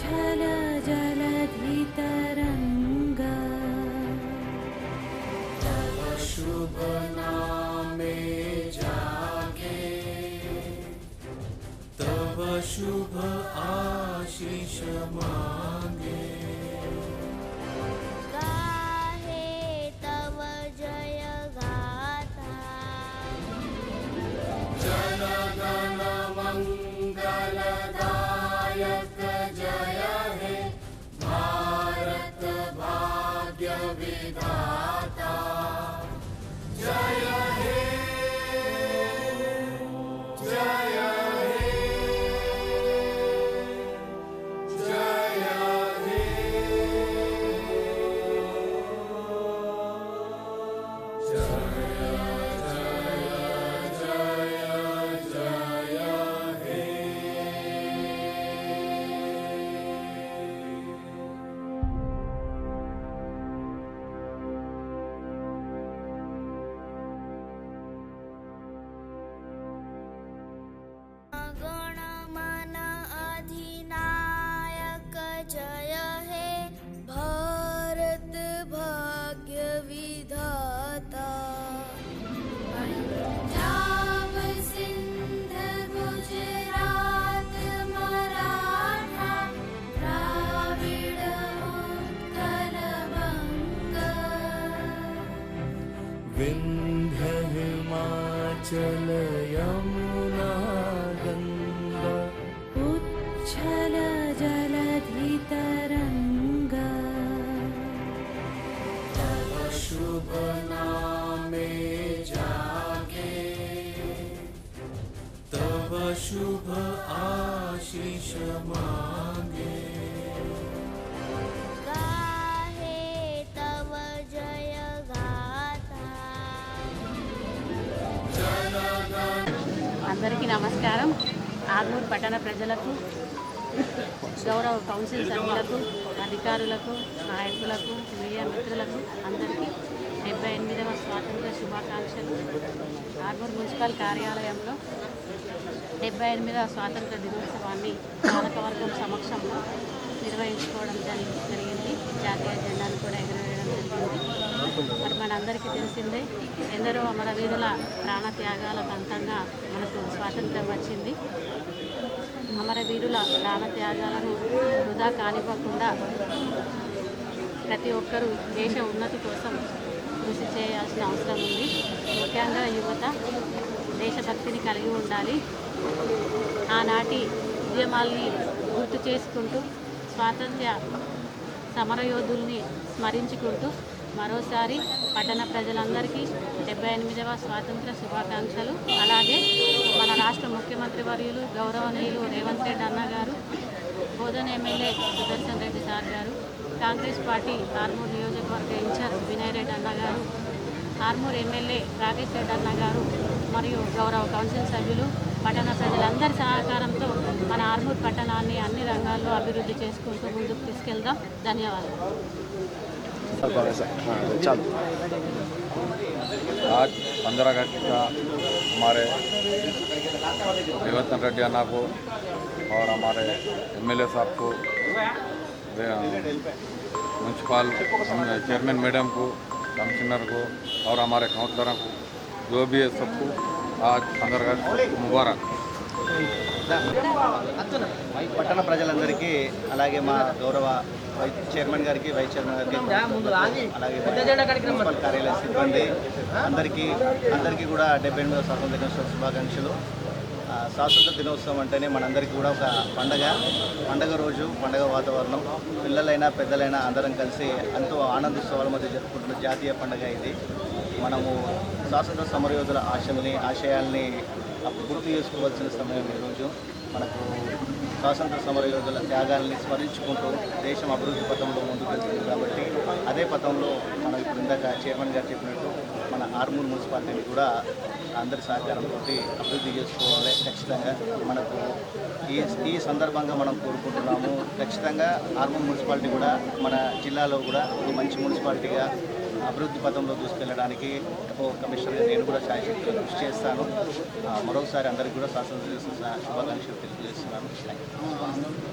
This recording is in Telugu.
उच्छल जलधितरङ्ग। तव शुभ नामे जागे तव शुभ आशीष मागे। Dai. हिमाचल यमुना गङ्गा उच्छल जलधितरङ्ग। तव शुभ नामे जागे। तव शुभ आशीष मागे అందరికీ నమస్కారం. ఆర్మూర్ పట్టణ ప్రజలకు గౌరవ కౌన్సిల్ సభ్యులకు అధికారులకు నాయకులకు మీడియా మిత్రులకు అందరికీ డెబ్బై ఎనిమిదవ స్వాతంత్ర శుభాకాంక్షలు. ఆర్మూర్ మున్సిపల్ కార్యాలయంలో డెబ్బై ఎనిమిదవ స్వాతంత్ర దినోత్సవాన్ని పాలకవర్గం సమక్షంలో నిర్వహించుకోవడం జరిగింది. జాతీయ జన్ కూడా ఎగురవేయడం జరిగింది మరి మనందరికీ తెలిసిందే ఎందరో అమరవీరుల ప్రాణత్యాగాల ఫలితంగా మనకు స్వాతంత్రం వచ్చింది. అమరవీరుల ప్రాణత్యాగాలను వృధా కానివ్వకుండా ప్రతి ఒక్కరూ దేశ ఉన్నతి కోసం కృషి చేయాల్సిన అవసరం ఉంది. ముఖ్యంగా యువత దేశభక్తిని కలిగి ఉండాలి. ఆనాటి ఉద్యమాల్ని గుర్తు చేసుకుంటూ స్వాతంత్ర్య సమరయోధుల్ని స్మరించుకుంటూ మరోసారి పట్టణ ప్రజలందరికీ డెబ్బై ఎనిమిదవ స్వాతంత్ర శుభాకాంక్షలు. అలాగే మన రాష్ట్ర ముఖ్యమంత్రి వర్యులు గౌరవనీయులు రేవంత్ రెడ్డి అన్న గారు బోధన ఎమ్మెల్యే సుదర్శన్ రెడ్డి సార్ గారు కాంగ్రెస్ పార్టీ ఆర్మూర్ నియోజకవర్గ ఇన్ఛార్జ్ వినయ్ రెడ్డి అన్న గారు ఆర్మూర్ ఎమ్మెల్యే రాకేష్ రెడ్డి అన్న గారు మరియు గౌరవ కౌన్సిల్ సభ్యులు పట్టణ ప్రజలందరి సహకారంతో మన ఆర్మూర్ పట్టణాన్ని అన్ని రంగాల్లో అభివృద్ధి చేసుకుంటూ ముందుకు తీసుకెళ్దాం. ధన్యవాదాలు. चालू। आज पंद्रह अगस्त का हमारे रेड्डी अन्ना को और हमारे एमएलए साहब को म्यूनसिपल चेयरमैन मैडम को, कमिश्नर को और हमारे काउंसलरों को, जो भी है सबको आज पंद्रह अगस्त मुबारक। పట్టణ ప్రజలందరికీ అలాగే మా గౌరవ వైస్ చైర్మన్ గారికి వైస్ చైర్మన్ గారికి అలాగే మున్సిపల్ కార్యాలయ సిబ్బంది అందరికీ అందరికీ కూడా డెబ్బై ఎనిమిదవ స్వాతంత్ర దినోత్సవ శుభాకాంక్షలు. స్వాతంత్ర దినోత్సవం అంటేనే మనందరికీ కూడా ఒక పండగ. పండగ రోజు పండగ వాతావరణం. పిల్లలైనా పెద్దలైనా అందరం కలిసి ఎంతో ఆనందోత్సవాల మధ్య జరుపుకుంటున్న జాతీయ పండగ ఇది. మనము స్వాతంత్ర సమరయోధుల ఆశల్ని ఆశయాల్ని గుర్తు చేసుకోవాల్సిన సమయం ఈరోజు. మనకు స్వాతంత్ర సమరయోధుల త్యాగాల్ని స్మరించుకుంటూ దేశం అభివృద్ధి పథంలో ముందుకు వెళ్తుంది కాబట్టి అదే పథంలో మనం ఇప్పుడు ఇందాక చైర్మన్ గారు చెప్పినట్టు మన ఆర్మూర్ మున్సిపాలిటీని కూడా అందరి సహకారంతో అభివృద్ధి చేసుకోవాలి. ఖచ్చితంగా మనకు ఈ ఈ సందర్భంగా మనం కోరుకుంటున్నాము. ఖచ్చితంగా ఆర్మూర్ మున్సిపాలిటీ కూడా మన జిల్లాలో కూడా ఒక మంచి మున్సిపాలిటీగా అభివృద్ధి పథంలో తీసుకెళ్ళడానికి ఓ కమిషనర్గా నేను కూడా శాయశక్తిగా కృషి చేస్తాను. మరొకసారి అందరికీ కూడా శాసన శుభాకాంక్షలు తెలియజేస్తున్నాను. Thank you